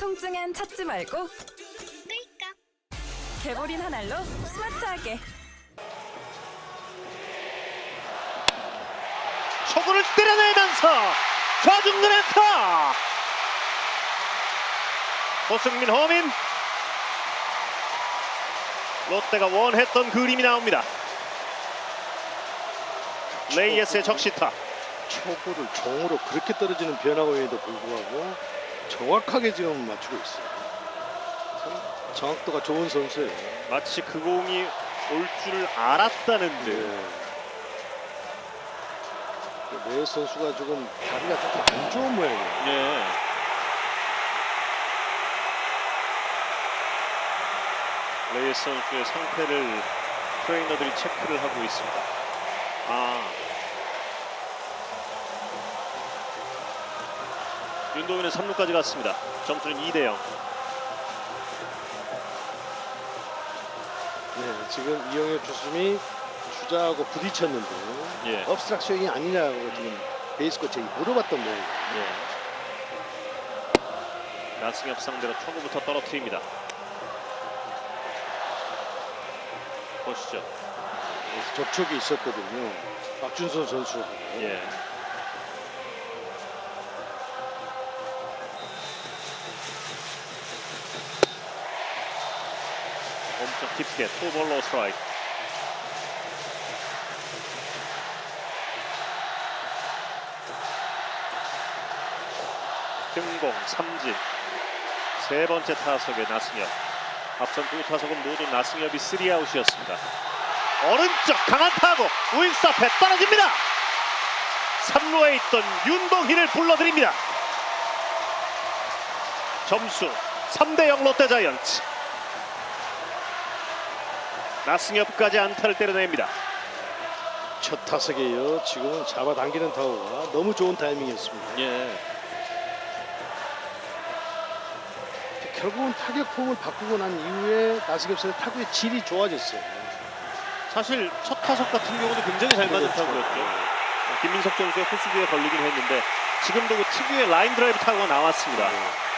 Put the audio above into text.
통증엔 찾지 말고 끌까? 개보린 한 알로 스마트하게. 초구를 때려내면서 좌중간 안타 고승민 허민. 롯데가 원했던 그림이 나옵니다. 레이에스의 적시타. 초구를 종으로 그렇게 떨어지는 변화감에도 불구하고 정확하게 지금 맞추고 있어요. 참 정확도가 좋은 선수예요. 마치 그 공이 올 줄을 알았다는 듯 네. 내 선수가 조금 다리가 조금 안 좋은 모양이에요. 예. 레이스 선수의 상태를 트레이너들이 체크를 하고 있습니다. 아. 윤도현은 3루까지 갔습니다. 점수는 2대 0. 네, 지금 이영혁 주심이 주자하고 부딪혔는데 예. 업스트락션이 아니냐고 지금 베이스 코치에게 물어봤던 모양이에요. 예. 나승엽 상대로 초구부터 떨어뜨립니다. 보시죠. 그래서 접촉이 있었거든요. 박준선 선수하고. 예. 엄청 깊게 투볼로 스트라이크. 김공 삼진. 세 번째 타석의 나승엽. 앞선 두 타석은 모두 나승엽이 3아웃이었습니다. 오른쪽 강한 타구 우익수 앞에 떨어집니다. 3루에 있던 윤동희를 불러드립니다. 점수 3대0 롯데자이언츠 나승엽까지 안타를 때려냅니다 첫 타석이에요. 지금은 잡아당기는 타구가 너무 좋은 타이밍이었습니다. 예. 결국은 타격 폼을 바꾸고 난 이후에 나승엽 선수 타구의 질이 좋아졌어요. 사실 첫 타석 같은 경우도 굉장히 잘 맞은 그렇죠. 타구였죠 김민석 선수의 호수비에 걸리긴 했는데 지금도 그 특유의 라인 드라이브 타구가 나왔습니다 네.